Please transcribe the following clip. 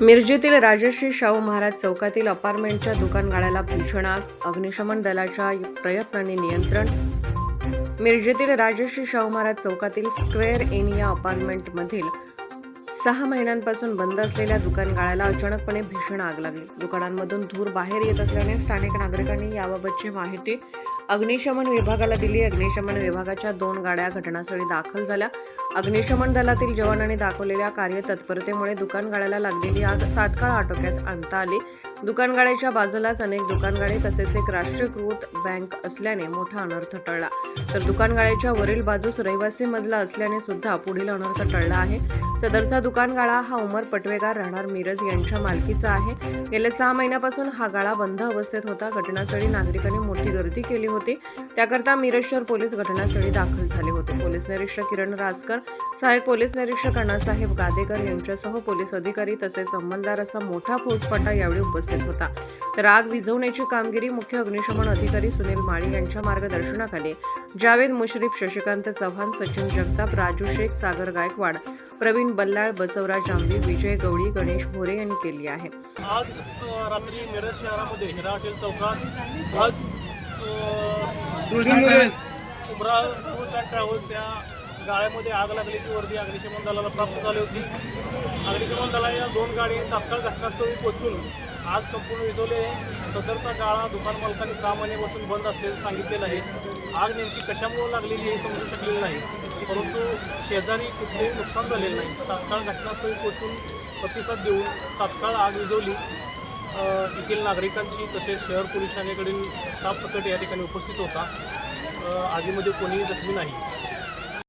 मिरजेतील राजश्री शाहू महाराज चौकातील अपार्टमेंटच्या दुकान गाड्याला भीषण आग अग्निशमन दलाच्या प्रयत्नांनी नियंत्रण. मिरजेतील राजश्री शाहू महाराज चौकातील स्क्वेअर इन या अपार्टमेंटमधील सहा महिन्यांपासून बंद असलेल्या दुकान गाळ्याला अचानकपणे भीषण आग लागली. दुकानांमधून धूर बाहेर येत असल्याने स्थानिक नागरिकांनी याबाबतची माहिती अग्निशमन विभागाला दिली. अग्निशमन विभागाच्या दोन गाड्या घटनास्थळी दाखल झाल्या. अग्निशमन दलातील जवानांनी दाखवलेल्या कार्यतत्परतेमुळे तत्परतेमुळे गाड्याला लागलेली आग तात्काळ आटोक्यात आणता आली. दुकान गाड्याच्या बाजूलाच अनेक दुकानगाडे तसेच एक राष्ट्रीयकृत बँक असल्याने मोठा अनर्थ टळला. तर दुकान गाड्याच्या वरील बाजूस रहिवासी मजला असल्याने सुद्धा पुढील अनर्थ टळला आहे. सदरचा दुकानगाळा हा उमर पटवेगार राहणार मिरज यांच्या मालकीचा आहे. गेल्या सहा महिन्यापासून हा गाळा बंद अवस्थेत होता. घटनास्थळी नागरिकांनी मोठी गर्दी केली होती. त्याकरता मिरज शहर पोलीस घटनास्थळी दाखल झाले होते. पोलीस निरीक्षक किरण राजकर सहाय्यक पोलीस निरीक्षक अण्णासाहेब गादेकर यांच्यासह पोलीस अधिकारी तसेच अंमलदार असा मोठा फौजपाटा यावेळी उपस्थित होता. तर आग विझवण्याची कामगिरी मुख्य अग्निशमन अधिकारी सुनील माळी यांच्या मार्गदर्शनाखाली. जावेद मुश्रीफ शशिकांत चव्हाण सचिन जगताप राजू शेख सागर गायकवाड प्रवीण बल्लाळ बसवराज आंबी विजय गवळी गणेश भोरे यांनी केली आहे. आज रात्री मिरज शहरामध्ये हिरा हॉटेल चौकात आज उमरा टूर्स अँड ट्रॅव्हल्स या गाड्यामध्ये आग लागल्याची वर्दी अग्निशमन दलाला प्राप्त झाली होती? अग्निशमन दला या दोन गाडी तात्काळ घटनास्थळी पोहोचून आग संपूर्ण विझवली आहे. सदरचा गाळा दुकान मालकांनी सहा महिन्यापासून बंद असल्याचं सांगितलेलं आहे. आग नेमकी कशामुळे लागलेली हे समजू शकलेलं नाही. परंतु शेजारी कुठलेही नुकसान झालेलं नाही. तात्काळ घटनास्थळी पोहोचून प्रतिसाद देऊन तात्काळ आग विझवली. येथील नागरिकांची तसेच शहर पोलिसांकडील स्टाफ सकट या ठिकाणी उपस्थित होता. आधीमध्ये आगीमध्ये कोणीही जखमी नाही.